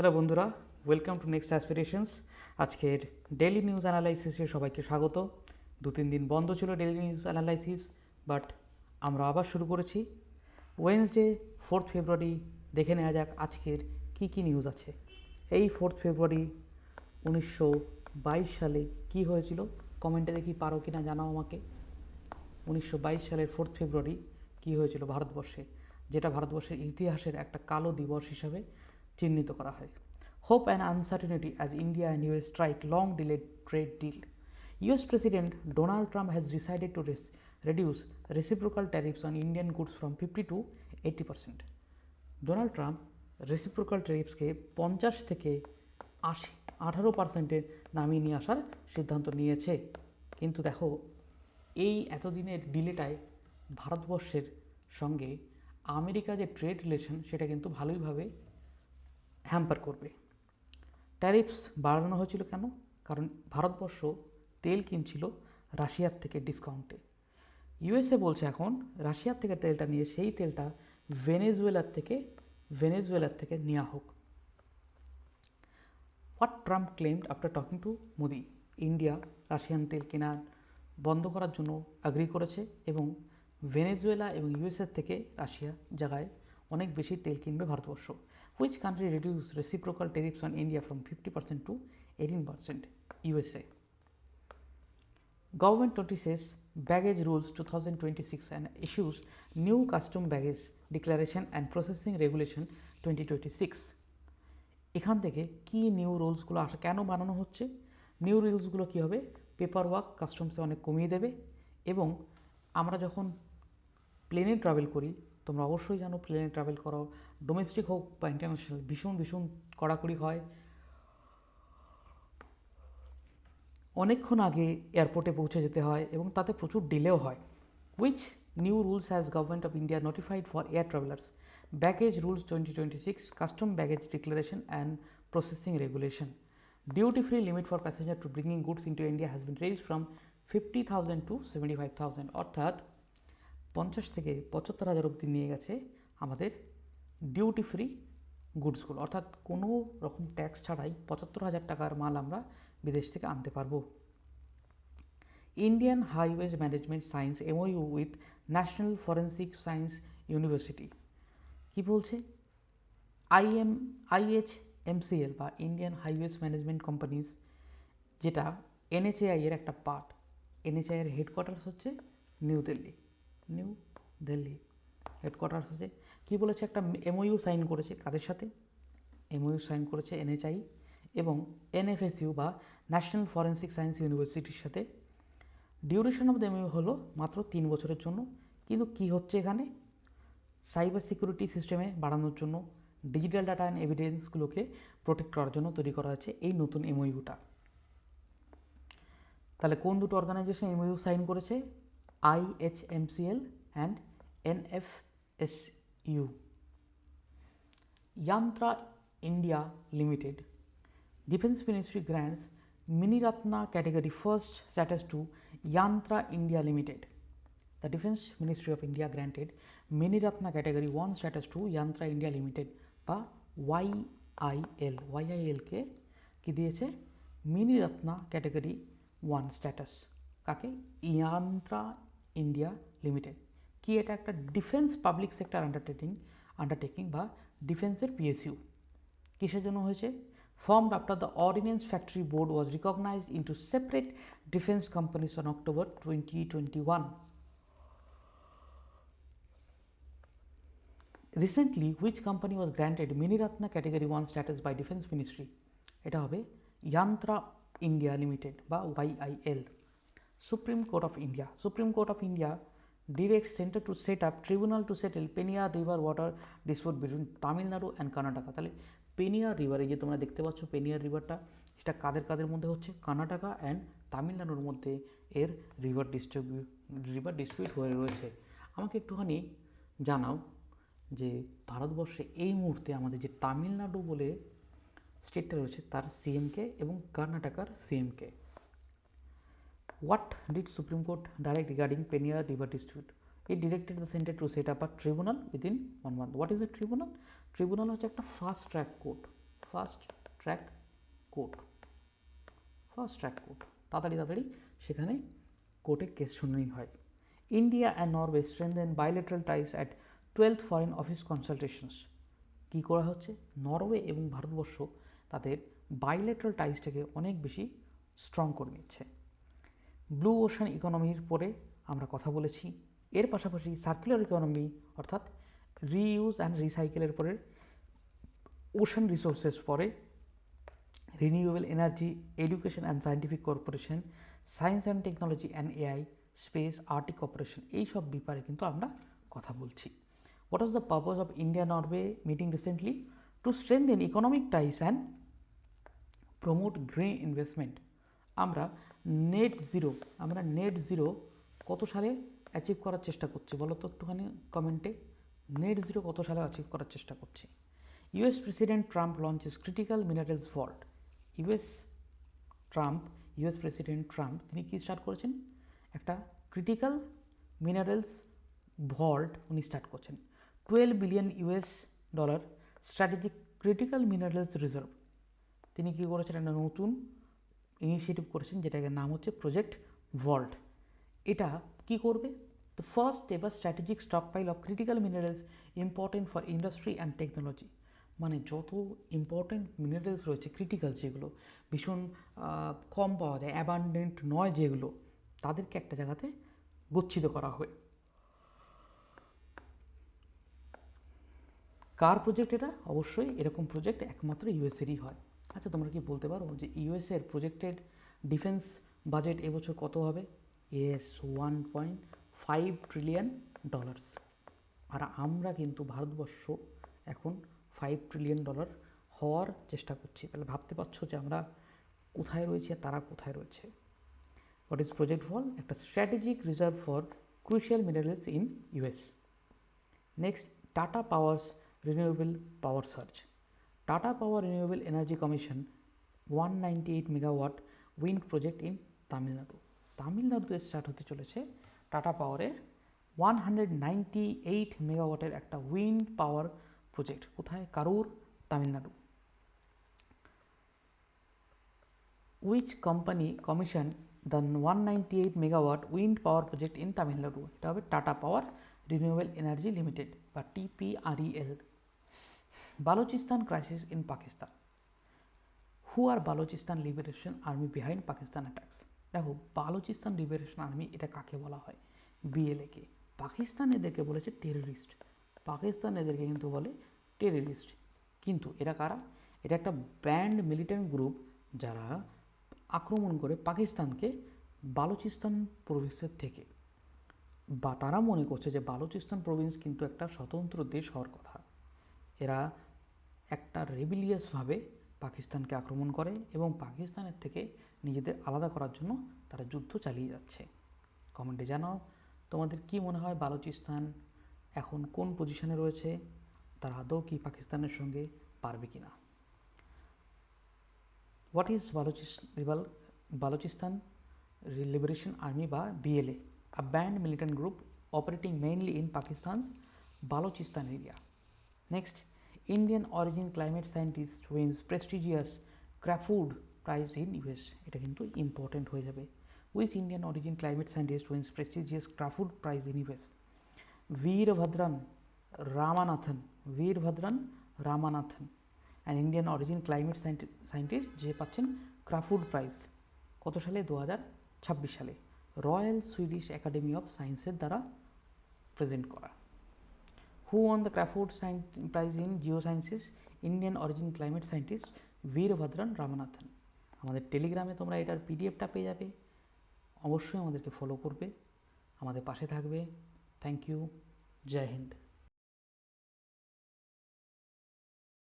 Hello বন্ধুরা welcome to next aspirations আজকের daily news অ্যানালাইসিসে সবাইকে স্বাগত। দু তিন দিন বন্ধ ছিল ডেলি নিউজ অ্যানালাইসিস বাট আমরা আবার শুরু করেছি। ওয়েনসডে ফোর্থ ফেব্রুয়ারি দেখে নেওয়া যাক আজকের কি কি নিউজ আছে। এই ফোর্থ ফেব্রুয়ারি উনিশশো বাইশ সালে কি হয়েছিল? কমেন্টে দেখি পারো কি না জানাও আমাকে। উনিশশো বাইশ সালের ফোর্থ ফেব্রুয়ারি কী হয়েছিল ভারতবর্ষে? যেটা ভারতবর্ষের ইতিহাসের একটা কালো দিবস হিসাবে চিহ্নিত করা হয়। Hope and uncertainty as India and US strike long delayed trade deal US president Donald Trump has decided to reduce reciprocal tariffs on Indian goods from 50 to 80 percent. Donald Trump reciprocal ট্যারিফসকে পঞ্চাশ থেকে আশি, আঠারো পার্সেন্টে নামিয়ে নিয়ে আসার সিদ্ধান্ত নিয়েছে। কিন্তু দেখো, এই এতদিনের ডিলেটায় ভারতবর্ষের সঙ্গে আমেরিকা যে ট্রেড রিলেশন সেটা কিন্তু ভালোইভাবে হ্যাম্পার করবে। ট্যারিফস বাড়ানো হয়েছিল কেন? কারণ ভারতবর্ষ তেল কিনছিল রাশিয়ার থেকে ডিসকাউন্টে। ইউএসএ বলছে এখন রাশিয়ার থেকে তেলটা নিয়ে, সেই তেলটা ভেনেজুয়েলার থেকে ভেনেজুয়েলার থেকে নেওয়া হোক। What Trump claimed after talking to Modi? India Russian তেল কেনা বন্ধ করার জন্য অ্যাগ্রি করেছে এবং ভেনেজুয়েলা এবং ইউএসএর থেকে রাশিয়া জায়গায় অনেক বেশি তেল কিনবে Bharatvarsha which country reduce reciprocal tariffs on India from fifty percent to eighteen percent USA Government notices baggage rules 2026 and issues new custom baggage declaration and processing regulation 2026 এখান থেকে কি নিউ রুলসগুলো আসা, কেন বানানো হচ্ছে? নিউ রুলসগুলো কী হবে? পেপার ওয়ার্ক কাস্টমসে অনেক কমিয়ে দেবে এবং আমরা যখন প্লেনে ট্রাভেল করি তোমরা অবশ্যই জানো প্লেনে ট্রাভেল করো। ডোমেস্টিক হোক বা ইন্টারন্যাশনাল ভীষণ ভীষণ কড়াকড়ি হয়। অনেকক্ষণ আগে এয়ারপোর্টে পৌঁছে যেতে হয় এবং তাতে প্রচুর ডিলেও হয়। Which new rules has government of India notified for air travellers baggage rules twenty twenty six custom baggage declaration and processing regulation duty free limit for passenger to bringing goods into India has been raise from fifty thousand to seventy five thousand অর্থাৎ পঞ্চাশ থেকে পঁচাত্তর হাজার অবধি নিয়ে গেছে আমাদের duty free গুডসগুলো অর্থাৎ কোনো রকম ট্যাক্স ছাড়াই পঁচাত্তর হাজার টাকার মাল আমরা বিদেশ থেকে আনতে পারব। Indian highways management science MOU with national forensic science university কি বলছে? আইএম আইএইচ এমসিএল বা ইন্ডিয়ান হাইওয়েজ ম্যানেজমেন্ট কোম্পানিজ যেটা এনএচএআই এর একটা পার্ট এনএচআই এর হেডকোয়ার্টার্স হচ্ছে new Delhi new Delhi headquarters হচ্ছে। কী বলেছে? একটা এমওইউ সাইন করেছে কাদের সাথে? এমওইউ সাইন করেছে এনএচআই এবং এনএফএসইউ বা ন্যাশনাল ফরেন্সিক সায়েন্স ইউনিভার্সিটির সাথে। ডিউরেশন অফ দ্য এমইউ হলো মাত্র তিন বছরের জন্য। কিন্তু কি হচ্ছে এখানে? সাইবার সিকিউরিটি সিস্টেমে বাড়ানোর জন্য ডিজিটাল ডাটা অ্যান্ড এভিডেন্সগুলোকে প্রোটেক্ট করার জন্য তৈরি করা হয়েছে এই নতুন এমইউটা তাহলে কোন দুটো অর্গানাইজেশন এমইউ সাইন করেছে? IHMCL and NFSU Yantra India Limited Defense Ministry grants Miniratna category first status to Yantra India Limited. The Defense Ministry of India granted Miniratna category 1 status to Yantra India Limited বা YIL YIL কে কি দিয়েছে মিনিরত্না category one status কাকে Yantra India limited কি এটা একটা defence public sector undertaking undertaking বা ডিফেন্সের পিএসইউ কিসের জন্য হয়েছে? Form after the ordnance factory board was recognise in separate defence companies on October twenty twenty one recently which company was granted Miniratna category one status by defence ministry এটা হবে Yantra India limited বা YIL L Supreme Court of India. Supreme Court of India directs center to set up, tribunal to settle Peniar River water dispute between Tamil Nadu and Karnataka. তাহলে পেনিয়ার river যে তোমরা দেখতে পাচ্ছ পেনিয়ার রিভারটা সেটা কাদের কাদের মধ্যে হচ্ছে কর্ণাটকা অ্যান্ড তামিলনাড়ুর মধ্যে এর রিভার ডিস্ট্রিবিউট রিভার ডিসপিউট হয়ে রয়েছে আমাকে একটুখানি জানাও যে ভারতবর্ষে এই মুহূর্তে আমাদের যে তামিলনাড়ু বলে স্টেটটা রয়েছে, তার সিএমকে এবং কর্ণাটকার সিএমকে what did supreme court direct regarding Penniar river distribute it directed the center to set up a tribunal within one month. What is a tribunal? Tribunal হচ্ছে একটা fast track court fast track court first track court তাড়াতাড়ি তাড়াতাড়ি। সেখানে কোর্টে case শুনানি হয়। India and Norway strengthen bilateral ties at twelfth foreign office consultations কী করা হচ্ছে? নরওয়ে এবং ভারতবর্ষ তাদের বাইলেটারাল টাইসটাকে অনেক বেশি স্ট্রং করে নিচ্ছে। ব্লু ওশান ইকোনমির পরে আমরা কথা বলেছি। এর পাশাপাশি সার্কুলার ইকোনমি অর্থাৎ রিইউজ অ্যান্ড রিসাইকেলের পরে ওশান রিসোর্সেস পরে renewable energy education and scientific corporation science and technology and AI space arctic corporation এই সব ব্যাপারে কিন্তু আমরা কথা বলছি। What was the purpose of India Norway meeting recently to strengthen economic ties and promote green investment আমরা net zero আমরা net zero কত সালে অ্যাচিভ করার চেষ্টা করছি? বলো তো একটুখানি কমেন্টে নেট জিরো কত সালে অ্যাচিভ করার চেষ্টা করছি? US president Trump launches critical minerals vault US Trump US president Trump তিনি কী স্টার্ট করেছেন? একটা ক্রিটিক্যাল মিনারেলস ভল্ট উনি স্টার্ট করছেন। Twelve billion US dollar strategic critical minerals reserve তিনি কী করেছেন? একটা নতুন ইনিশিয়েটিভ করেছেন, যেটাকে নাম হচ্ছে প্রজেক্ট ভল্ট এটা কি করবে? তো ফার্স্ট এবার strategic stockpile of critical minerals important for industry and technology মানে যত ইম্পর্টেন্ট মিনারেলস রয়েছে ক্রিটিক্যাল যেগুলো, ভীষণ কম পাওয়া যায় অ্যাবান্ডেন্ট নয় যেগুলো, তাদেরকে একটা জায়গাতে গচ্ছিত করা হয়। কার প্রজেক্ট এটা? অবশ্যই এরকম প্রজেক্ট একমাত্র ইউএসেরই হয়। আচ্ছা তোমরা কি বলতে পারো যে ইউএসের প্রজেক্টেড ডিফেন্স বাজেট এবছর কত হবে? As one point five trillion dollars আর আমরা কিন্তু ভারতবর্ষ এখন ফাইভ ট্রিলিয়ন ডলার হওয়ার চেষ্টা করছি। তাহলে ভাবতে পারছ যে আমরা কোথায় রয়েছি তারা কোথায় রয়েছে? হোয়াট ইজ প্রজেক্ট ফল একটা strategic reserve for crucial minerals in US next Tata power's renewable power search Tata power renewable energy commission one ninety eight megawatt wind project in Tamil Nadu তামিলনাড়ুতে স্টার্ট হতে চলেছে টাটা পাওয়ারের one hundred ninety eight মেগাওয়াটের একটা wind power project কোথায়? Karur? Tamil Nadu which company commission the one ninety eight megawatt wind power project in Tamil Nadu এটা হবে Tata power renewable energy limited বা TPREL Balochistan crisis in Pakistan who are Balochistan liberation army behind Pakistan attacks দেখো Balochistan liberation army এটা কাকে বলা হয়? বিএলএকে পাকিস্তান এদেরকে বলেছে টেররিস্ট পাকিস্তান এদেরকে কিন্তু বলে টেররিস্ট কিন্তু এরা কারা? এটা একটা ব্যান্ড মিলিটেন্ট গ্রুপ যারা আক্রমণ করে পাকিস্তানকে বালুচিস্তান প্রভিন্সের থেকে। বা তারা মনে করছে যে বালুচিস্তান প্রভিন্স কিন্তু একটা স্বতন্ত্র দেশ হওয়ার কথা। এরা একটা রেবিলিয়াসভাবে পাকিস্তানকে আক্রমণ করে এবং পাকিস্তানের থেকে নিজেদের আলাদা করার জন্য তারা যুদ্ধ চালিয়ে যাচ্ছে। কমেন্টে জানাও তোমাদের কি মনে হয় বালুচিস্তান এখন কোন পজিশনে রয়েছে? তারা আদৌ কি পাকিস্তানের সঙ্গে পারবে কি না what is Baluchis rebel Balochistan liberation army বা BLA a band militant group operating mainly in Pakistan's Balochistan area Next, Indian origin climate scientist wins prestigious Crafoord prize in US এটা কিন্তু ইম্পর্টেন্ট হয়ে যাবে। Which Indian origin climate scientist wins prestigious Crafoord prize in US Veerabhadran Ramanathan Veerabhadran Ramanathan an Indian origin climate scientist যে পাচ্ছেন ক্রাফুড prize কত সালে? দু হাজার ছাব্বিশ সালে। রয়্যাল সুইডিশ একাডেমি অফ সায়েন্সের দ্বারা প্রেজেন্ট করা। On the Crafoord prize in geo sciences Indian origin climate scientist Veerabhadran Ramanathan আমাদের টেলিগ্রামে তোমরা এটার পিডিএফটা পেয়ে যাবে। অবশ্যই আমাদেরকে ফলো করবে। আমাদের পাশে থাকবে। Thank you Joy Hind